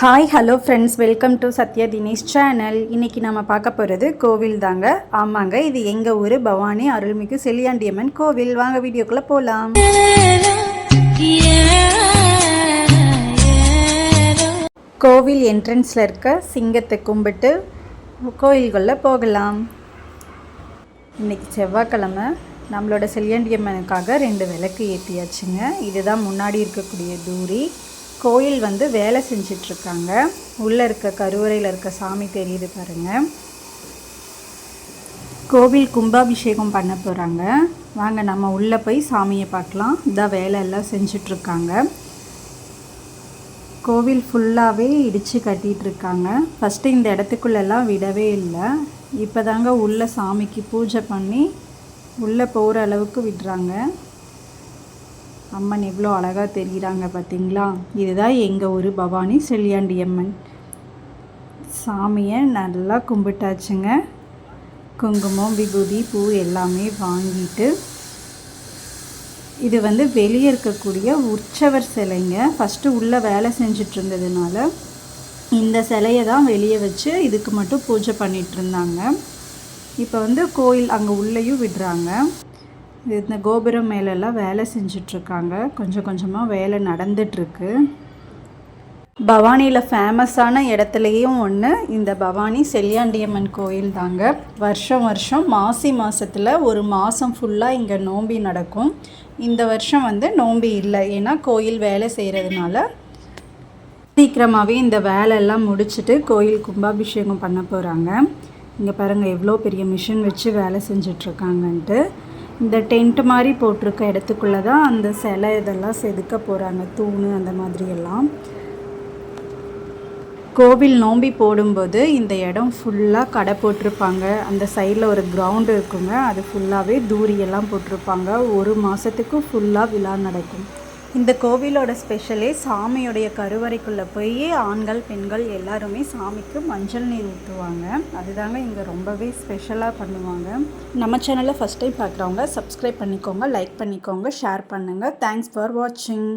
Hi hello friends welcome to Sathya Dinesh channel இன்றைக்கி நம்ம பார்க்க போகிறது கோவில் தாங்க. ஆமாங்க இது எங்கள் ஊர்? பவானி அருள்மிகு செல்லியாண்டியம்மன் கோவில். வாங்க வீடியோக்குள்ளே போகலாம் கோவில் என்ட்ரன்ஸில் இருக்க சிங்கத்தை கும்பிட்டு கோயில்களில் போகலாம். இன்னைக்கு செவ்வாய்க்கிழமை. நம்மளோட செல்லியாண்டியம்மனுக்காக ரெண்டு விளக்கு ஏற்றியாச்சுங்க இதுதான் முன்னாடி இருக்கக்கூடிய தூரி. கோயில் வந்து வேலை செஞ்சிட்ருக்காங்க. உள்ளே இருக்க கருவறையில் இருக்க சாமி தெரியுது பாருங்கள் கோவில் கும்பாபிஷேகம் பண்ண போகிறாங்க வாங்க நம்ம உள்ளே போய் சாமியை பார்க்கலாம். இதான் வேலை எல்லாம் செஞ்சிட்ருக்காங்க. கோவில் ஃபுல்லாகவே இடித்து கட்டிகிட்டு இருக்காங்க ஃபஸ்ட்டு இந்த இடத்துக்குள்ளெல்லாம் விடவே இல்லை. இப்போ தாங்க உள்ளே சாமிக்கு பூஜை பண்ணி உள்ளே போகிற அளவுக்கு விடுறாங்க. அம்மன் எவ்வளோ அழகாக தெரியுறாங்க பார்த்தீங்களா? இதுதான் எங்கள் ஊர் பவானி செல்லியாண்டி அம்மன். சாமியை நல்லா கும்பிட்டாச்சுங்க. குங்குமம் விபூதி பூ எல்லாமே வாங்கிட்டு இது வந்து வெளியே இருக்கக்கூடிய உற்சவர் சிலைங்க. ஃபஸ்ட்டு உள்ளே வேலை செஞ்சுட்டு இருந்ததுனால இந்த சிலையை தான் வெளியே வச்சு இதுக்கு மட்டும் பூஜை பண்ணிகிட்ருந்தாங்க இருந்தாங்க. இப்போ வந்து கோயில் அங்கே உள்ளேயும் விடுறாங்க. இந்த கோபுரம் மேலெல்லாம் வேலை செஞ்சிட்ருக்காங்க. கொஞ்சம் கொஞ்சமாக வேலை நடந்துட்டுருக்கு பவானியில் ஃபேமஸான இடத்துலையும் ஒன்று இந்த பவானி செல்லியாண்டியம்மன் கோயில் தாங்க. வருஷம் வருஷம் மாசி மாதத்தில் ஒரு மாதம் ஃபுல்லாக இங்கே நோம்பி நடக்கும். இந்த வருஷம் வந்து நோம்பி இல்லை. ஏன்னா கோயில் வேலை செய்கிறதுனால சீக்கிரமாகவே இந்த வேலையெல்லாம் முடிச்சுட்டு கோயில் கும்பாபிஷேகம் பண்ண போகிறாங்க இங்கே பாருங்கள் எவ்வளோ பெரிய மிஷின் வச்சு வேலை செஞ்சிட்ருக்காங்கன்ட்டு. இந்த டென்ட் மாதிரி போட்டிருக்க இடத்துக்குள்ளே தான் அந்த சிலை இதெல்லாம் செதுக்க போகிறாங்க தூணு அந்த மாதிரியெல்லாம் கோவில் நோம்பி போடும்போது இந்த இடம் ஃபுல்லாக கடை போட்டிருப்பாங்க. அந்த சைடில் ஒரு கிரவுண்டு இருக்குங்க. அது ஃபுல்லாகவே தூரியெல்லாம் போட்டிருப்பாங்க. ஒரு மாதத்துக்கு ஃபுல்லாக விழா நடக்கும். இந்த கோவிலோட ஸ்பெஷலே சாமியுடைய கருவறைக்குள்ளே போய் ஆண்கள் பெண்கள் எல்லாருமே சாமிக்கு மஞ்சள் நீர் ஊற்றுவாங்க அதுதாங்க இங்கே ரொம்பவே ஸ்பெஷலாக பண்ணுவாங்க. நம்ம சேனலை ஃபஸ்ட் டைம் பார்க்குறவங்க சப்ஸ்கிரைப் பண்ணிக்கோங்க லைக் பண்ணிக்கோங்க ஷேர் பண்ணுங்கள் தேங்க்ஸ் ஃபார் வாட்சிங்